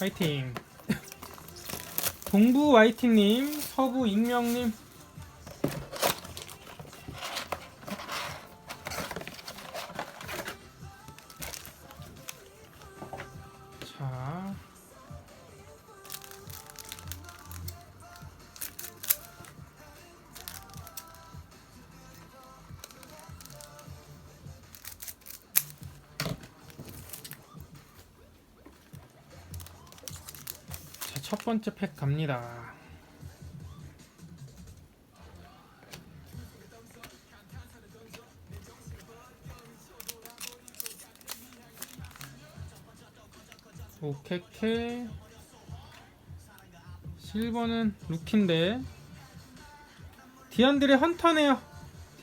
화이팅. 동부 화이팅님, 서부 익명님. 번째 팩 갑니다. 오케케 실버는 루키인데 디안드레 헌터네요.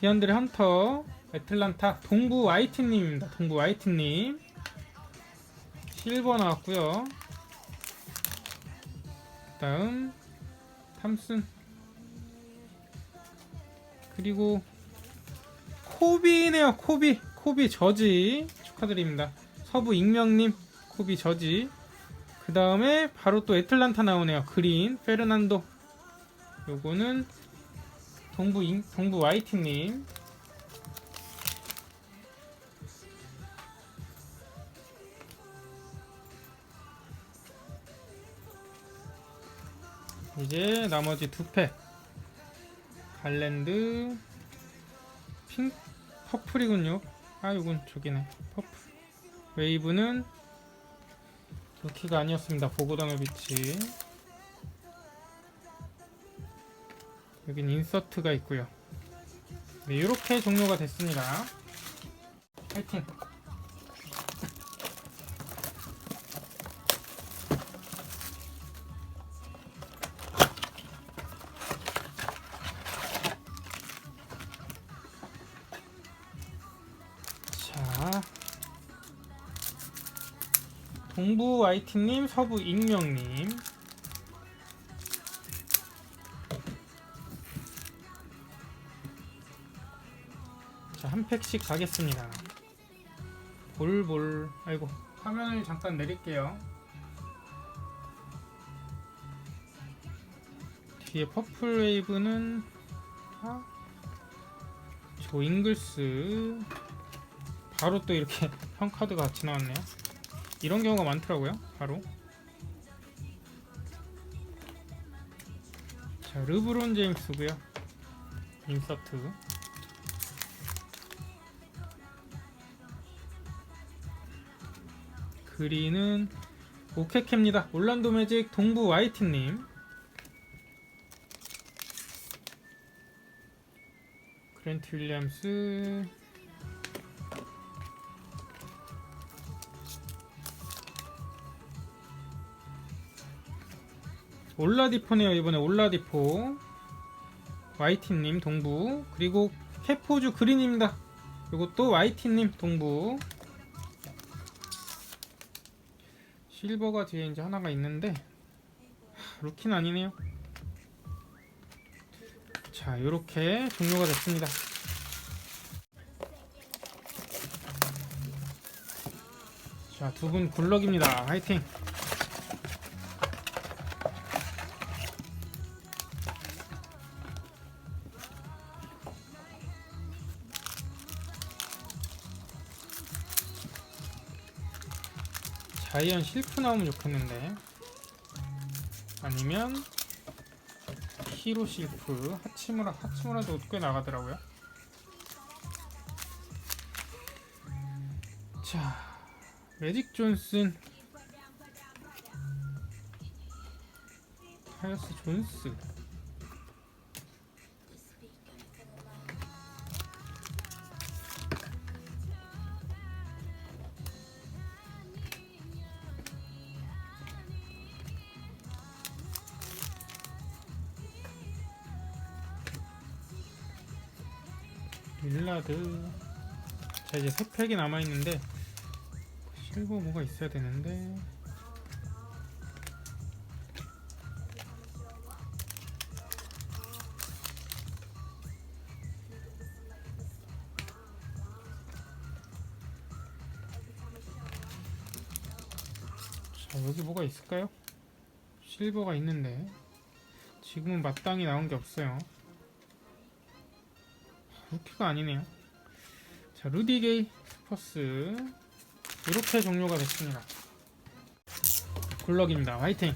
디안드레 헌터 애틀란타 동부 와이트님입니다. 동부 와이트님 실버 나왔고요. 다음 탐슨 그리고 코비네요 코비. 코비 저지. 축하드립니다. 서부 익명님 코비 저지. 그 다음에 바로 또 애틀란타 나오네요. 그린 페르난도. 요거는 동부 잉, 동부 와이티님 이제 나머지 두 팩. 갈랜드 핑 퍼플이군요. 아, 이건 저기네. 퍼플. 웨이브는 루키가 아니었습니다. 보고당의 빛이. 여긴 인서트가 있고요. 네, 이렇게 종료가 됐습니다. 파이팅! 동부 YT님, 서부 익명님. 자, 한 팩씩 가겠습니다. 볼볼. 아이고, 화면을 잠깐 내릴게요. 뒤에 퍼플 웨이브는 아, 조 잉글스 바로 또 이렇게 평카드가 같이 나왔네요. 이런 경우가 많더라고요. 바로. 자, 르브론 제임스고요. 인서트. 그리는 오케케입니다. 올란도 매직 동부 와이트님. 그랜트 윌리엄스 올라디포네요 이번에 올라디포. 와이티님 동부. 그리고 캐포주 그린입니다. 이것도 와이티님 동부. 실버가 뒤에 이제 하나가 있는데 하, 루키는 아니네요. 자 이렇게 종료가 됐습니다. 자 두 분 굴럭입니다. 화이팅 자이언 실프 나오면 좋겠는데. 아니면 히로 실프. 하치무라 하치무라도 꽤 나가더라고요. 자 매직 존슨. 타이어스 존스 릴라드 자 이제 세 팩이 남아있는데 실버 뭐가 있어야 되는데 자 자, 여기 뭐가 있을까요? 실버가 있는데 지금은 마땅히 나온 게 없어요. 루키가 아니네요. 자, 루디게이 스퍼스 이렇게 종료가 됐습니다. 굴럭입니다. 화이팅!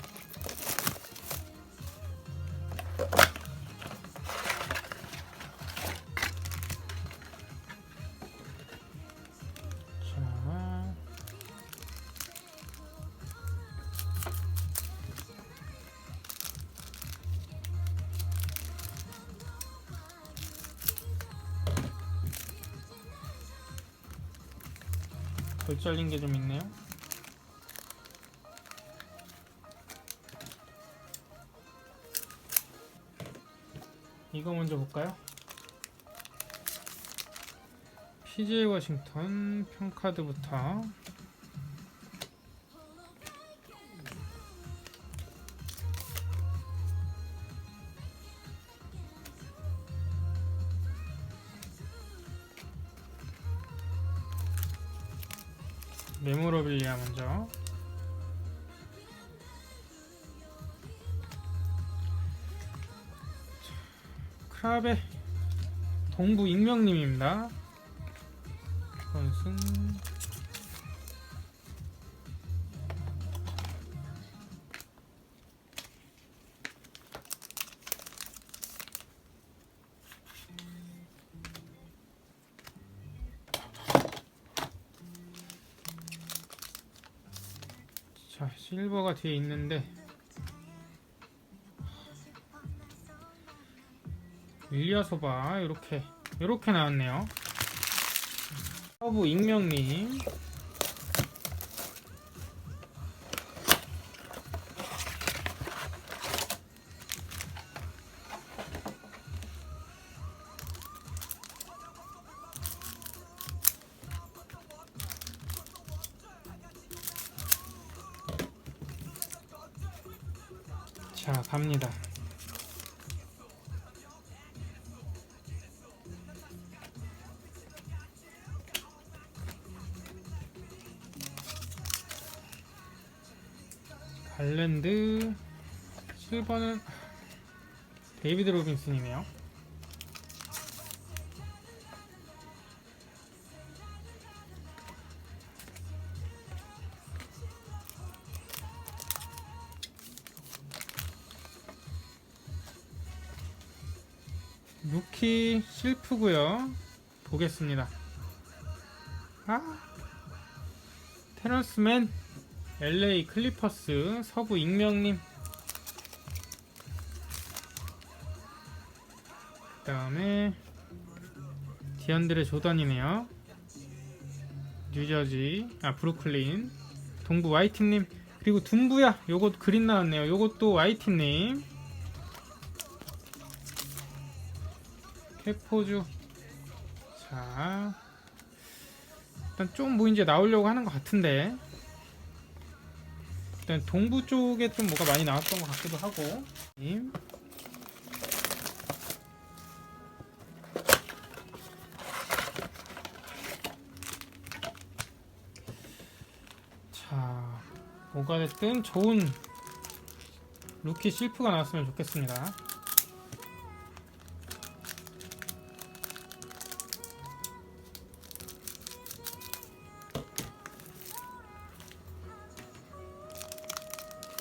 잘린 게 좀 있네요. 이거 먼저 볼까요? PJ 워싱턴 평카드부터 빌리아 먼저 크랍의 동부 익명님입니다. 권승 자 실버가 뒤에 있는데 윌리아소바 이렇게 이렇게 나왔네요. 서부 익명님 데이비드 로빈슨이네요. 루키 실프고요. 보겠습니다. 아, 테러스맨 LA 클리퍼스 서부 익명님 다음에 디안드레 조던이네요. 뉴저지 아 브루클린 동부 와이티님 그리고 둠부야 요것 그린 나왔네요. 요것도 와이티님. 캐포주. 자 일단 좀 뭐 이제 나오려고 하는 것 같은데. 일단 동부 쪽에 좀 뭐가 많이 나왔던 것 같기도 하고. 님. 뭐가 됐든 좋은 루키 실프가 나왔으면 좋겠습니다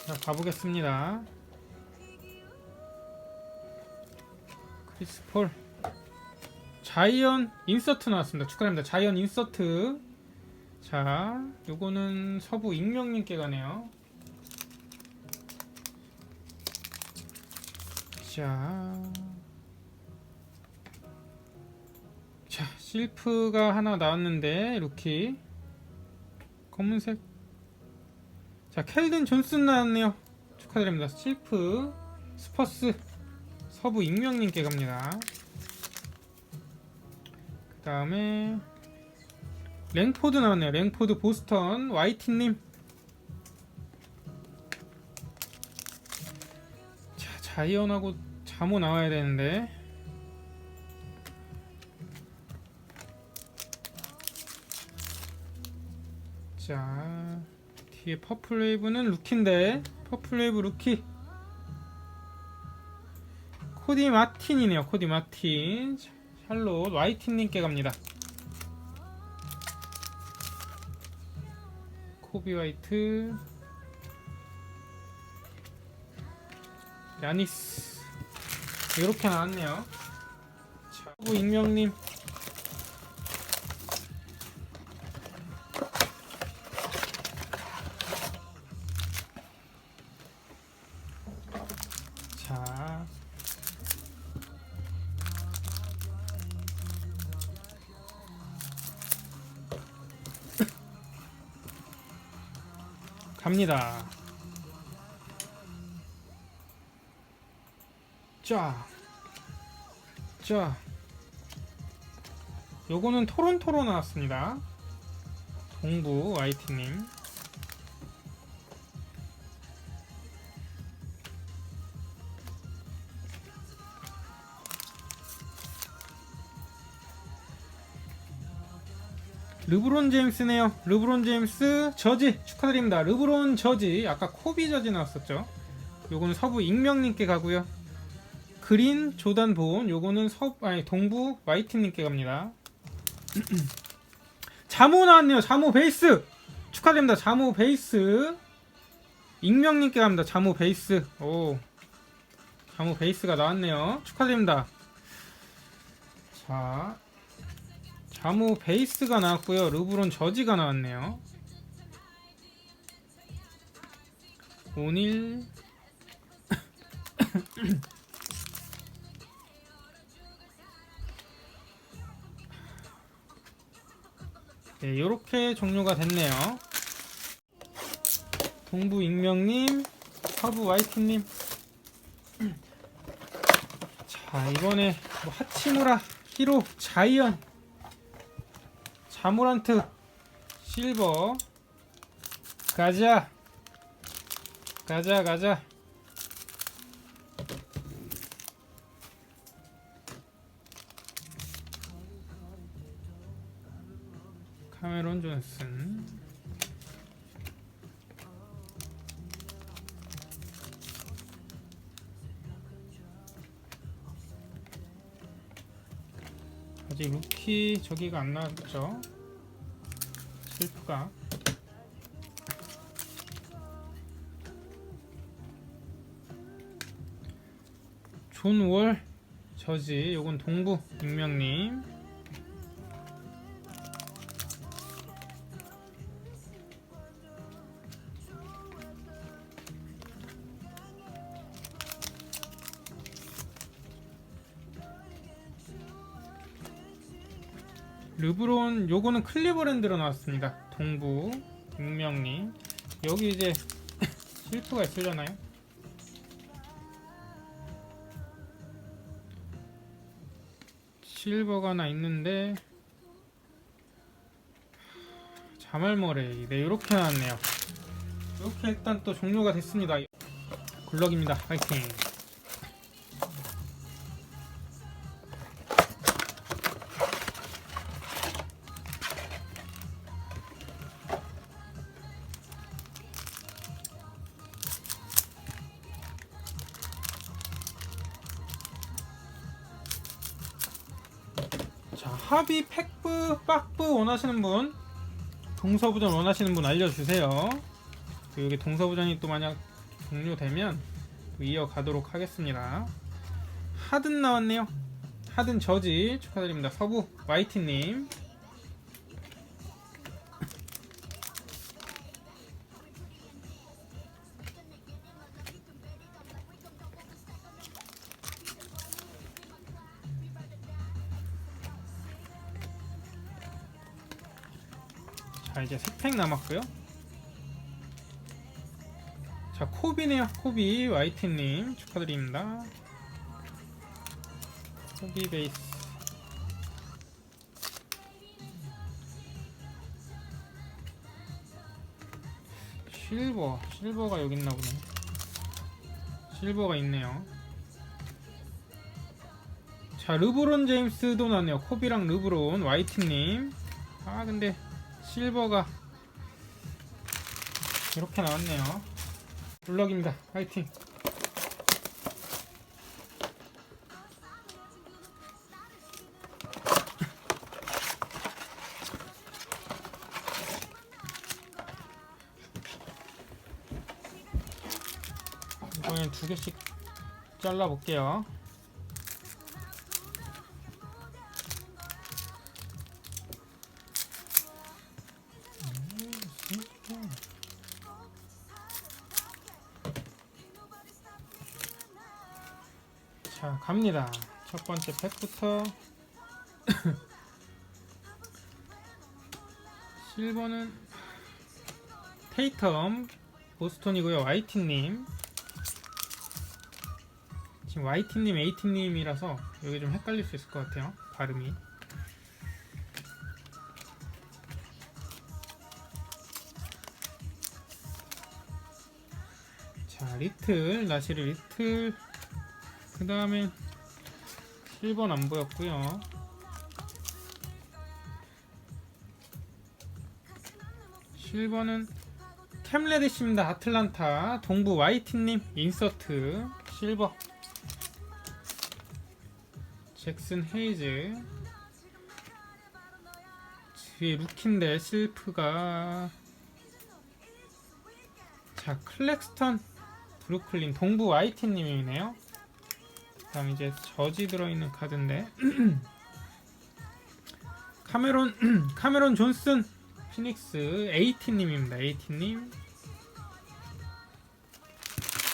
자, 가보겠습니다. 크리스 폴. 자이언 인서트 나왔습니다. 축하드립니다. 자이언 인서트. 자, 요거는 서부 익명님께 가네요. 자. 자, 실프가 하나 나왔는데, 루키. 검은색 자, 켈든 존슨 나왔네요. 축하드립니다. 실프, 스퍼스, 서부 익명님께 갑니다. 그 다음에, 랭포드 나왔네요. 랭포드 보스턴, YT님. 자, 자이언하고 자모 나와야 되는데. 자, 뒤에 퍼플 웨이브는 루키인데 퍼플 웨이브 루키 코디 마틴이네요 코디 마틴 샬롯 와이틴님께 갑니다 코비 화이트 야니스. 이렇게 나왔네요. 자, 후 익명님 갑니다. 자, 자, 요거는 토론토로 나왔습니다. 동부 YT님. 르브론 제임스네요. 르브론 제임스 저지 축하드립니다. 르브론 저지 아까 코비 저지 나왔었죠. 요거는 서부 익명님께 가고요. 그린 조단 보온 요거는 서 아니 동부 마이틴님께 갑니다. 자모 나왔네요. 자모 베이스 축하드립니다. 자모 베이스 익명님께 갑니다. 자모 베이스 오 자모 베이스가 나왔네요. 축하드립니다. 자 자무 베이스가 나왔고요. 르브론 저지가 나왔네요. 오닐 네, 이렇게 종료가 됐네요. 동부 익명님, 서부 와이트님. 자, 이번에 뭐 하치무라, 히로, 자이언, 자모란트 실버. 가자. 가자 가자. 카메론 존슨. 아직 루키 저기가 안 나왔죠 실프가. 존월 저지 요건 동부 익명님 르브론 요거는 클리브랜드로 나왔습니다. 동부 익명님 여기 이제 실프가 있으려나요? 실버가 하나 있는데 자말머레이 네 이렇게 나왔네요. 이렇게 일단 또 종료가 됐습니다. 굴럭입니다. 파이팅. 자, 합의 팩브 빡브 원하시는 분, 동서부전 원하시는 분 알려주세요. 그 여기 동서부전이 또 만약 종료되면 또 이어가도록 하겠습니다. 하든 나왔네요. 하든 저지 축하드립니다. 서부 와이티님. 자 이제 세팩 남았고요. 자 코비네요. 코비 와이티님 축하드립니다. 코비 베이스. 실버 실버가 여기 있나 보네. 실버가 있네요. 자 르브론 제임스도 나왔네요. 코비랑 르브론 와이티님. 아 근데 실버가 이렇게 나왔네요. 블럭입니다. 화이팅! 이번엔 두 개씩 잘라 볼게요. 갑니다. 첫 번째 팩부터 실버는 테이텀 보스톤이고요. YT님 지금 YT님, AT님이라서 여기 좀 헷갈릴 수 있을 것 같아요. 발음이. 자, 리틀, 나시르 리틀. 그 다음에 1번 안 보였고요. 실버는 캠레디시입니다. 아틀란타 동부 YT님 인서트 실버 잭슨 헤이즈 뒤에 루키인데 실프가 자 클렉스턴 브루클린 동부 YT님이네요. 다음 이제 저지 들어있는 카드인데 카메론 카메론 존슨 피닉스 에이티님입니다. 에이티님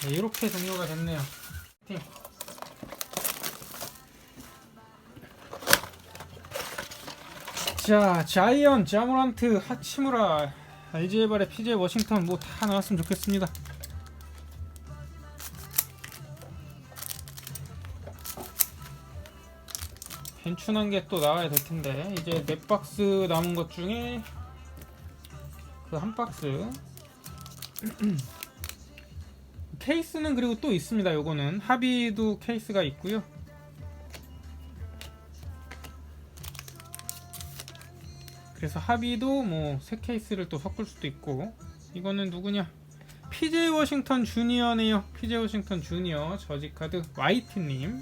네, 이렇게 종료가 됐네요. 팀. 자 자이언 자모란트 하치무라 알지에발의 피제 워싱턴 뭐 다 나왔으면 좋겠습니다. 괜춘한 게 또 나와야 될 텐데 이제 네 박스 남은 것 중에 그 한 박스 케이스는 그리고 또 있습니다. 요거는 합의도 케이스가 있고요. 그래서 합의도 뭐세 케이스를 또 섞을 수도 있고 이거는 누구냐? PJ 워싱턴 주니어네요. PJ 워싱턴 주니어 저지 카드 YT님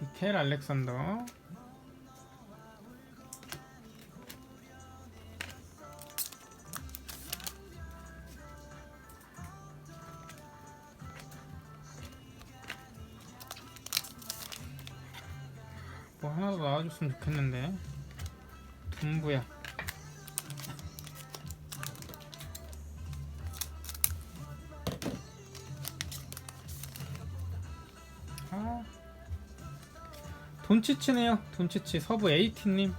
미켈 알렉산더. 뭐 하나 더 나와줬으면 좋겠는데. 둠부야 돈치치네요. 돈치치 서부 에이티님.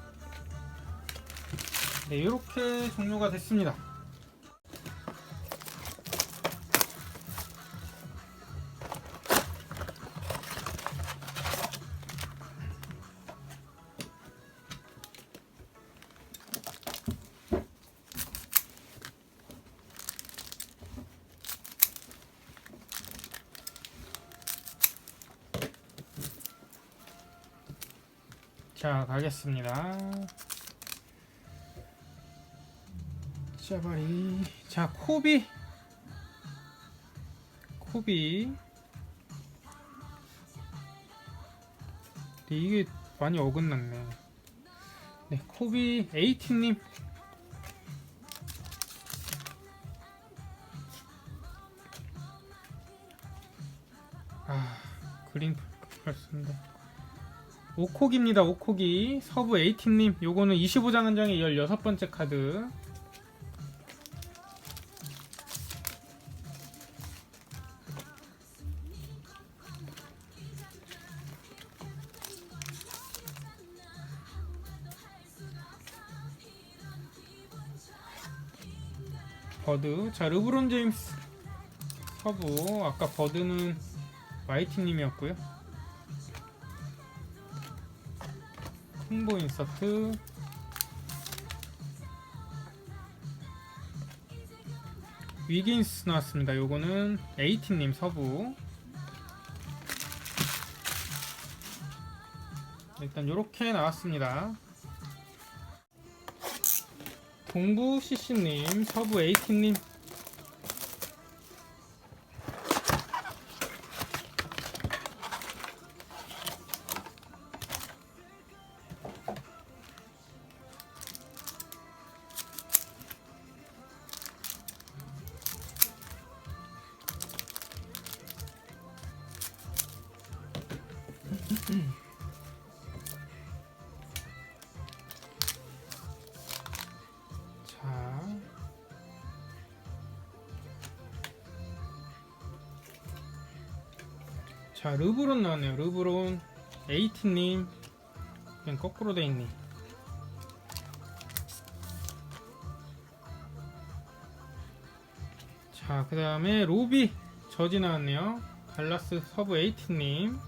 네, 이렇게 종료가 됐습니다. 자, 가겠습니다. 짜바리. 자, 코비. 코비. 네, 이게 많이 어긋났네. 네, 코비 에이티님. 오콕입니다. 오콕이. 서부 에이티님 요거는 25장 한 장에 16번째 카드. 버드. 자 르브론 제임스. 서부. 아까 버드는 YT님이었고요 홍보 인서트 위긴스 나왔습니다. 요거는 에이티님 서부 일단 요렇게 나왔습니다. 동부 CC님, 서부 AT님. 자, 르브론 나왔네요. 르브론. 에이티님. 그냥 거꾸로 돼 있네. 자, 그 다음에 로비. 저지 나왔네요. 갈라스 서브 에이티님.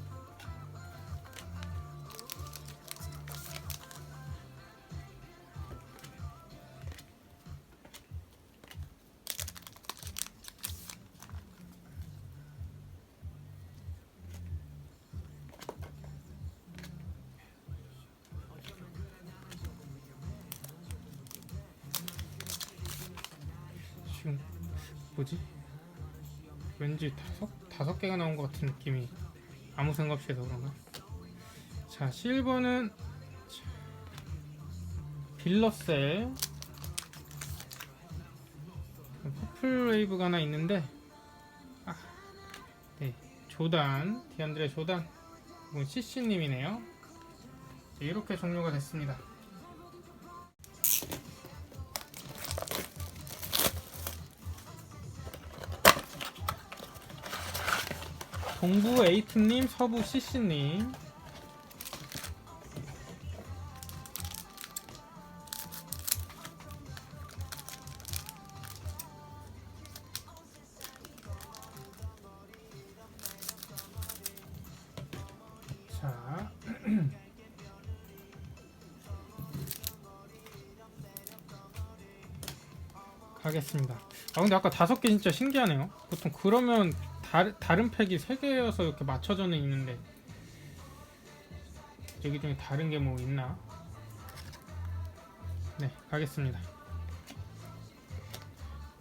뭐지? 왠지 다섯 다섯 개가 나온 것 같은 느낌이 아무 생각 없이 해서 그런가? 자 실버는 자, 빌러셀 퍼플 웨이브가 하나 있는데 아, 네 조단 디안드레 조단 이건 CC님이네요 이렇게 종료가 됐습니다. 동부 에이트님, 서부 CC님. 자. 가겠습니다. 아 근데 아까 다섯 개 진짜 신기하네요. 보통 그러면 다른 다른 팩이 세 개여서 이렇게 맞춰져는 있는데 여기 중에 다른 게 뭐 있나? 네, 가겠습니다.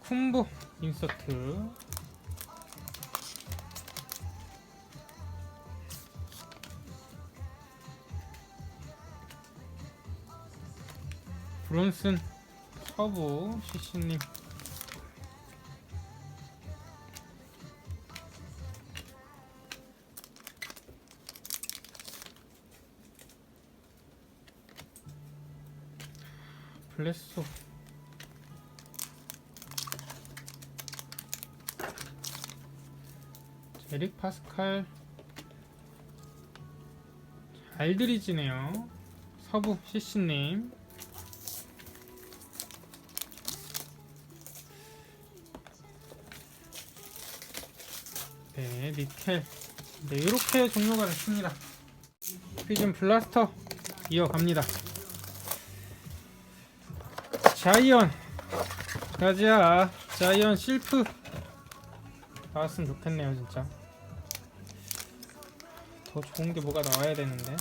쿤보 인서트 브론슨 서브 CC님 블레소 에릭 파스칼. 알드리지네요. 서부 CC님. 네 니켈 네 이렇게 종료가 됐습니다. 피즘 블라스터 이어갑니다 자이언. 가자 자이언 실프. 나왔으면 좋겠네요 진짜. 더 좋은 게 뭐가 나와야 되는데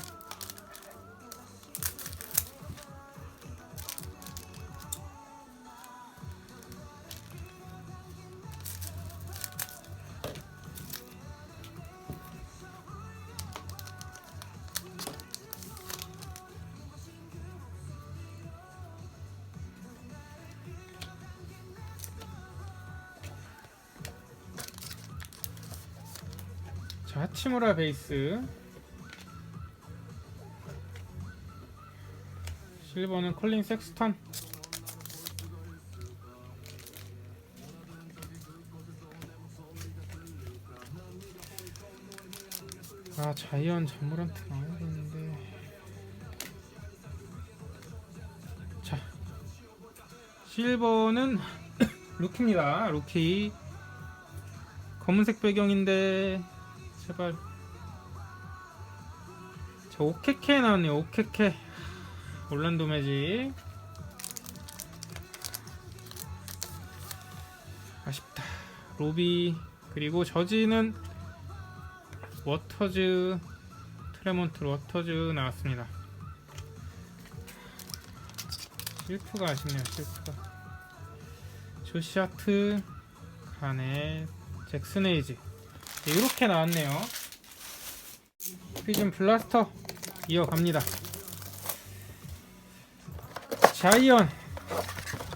하치무라 베이스. 실버는 콜린 섹스턴. 아 자이언 자무란트 나와야 되는데. 자 실버는 루키입니다. 루키. 검은색 배경인데 제발. 저 오케케 나왔네요 오케케. 올란도 매직. 아쉽다. 로비 그리고 저지는 워터즈 트레몬트 워터즈 나왔습니다. 실프가 아쉽네요 실프가. 조시아트 가넷 잭스네이지. 네, 이렇게 나왔네요. 피즌 블라스터 이어갑니다. 자이언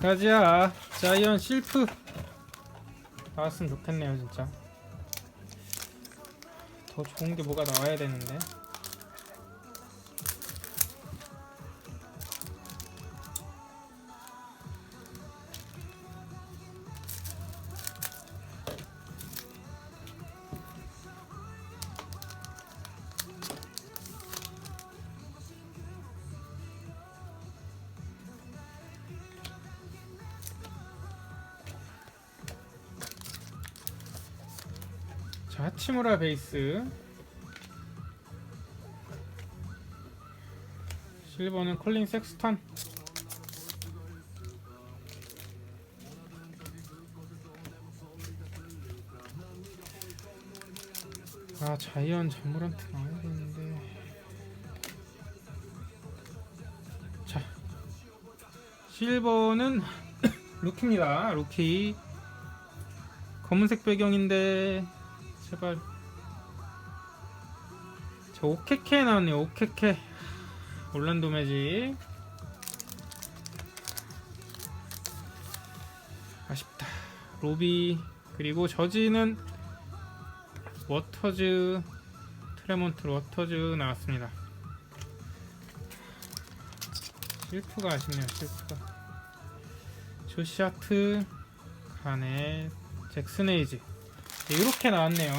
가자. 자이언 실프. 나왔으면 좋겠네요 진짜. 더 좋은 게 뭐가 나와야 되는데 하치무라 베이스. 실버는 콜린 섹스턴. 아 자이언 자무란트 나와야 되는데. 자 실버는 루키입니다. 루키. 검은색 배경인데 제발. 저 오케케 나왔네요 오케케. 올란도 매직. 아쉽다. 로비 그리고 저지는 워터즈 트레몬트 워터즈 나왔습니다. 실프가 아쉽네요 실프가. 조시아트 가넷 잭스네이지. 네, 이렇게 나왔네요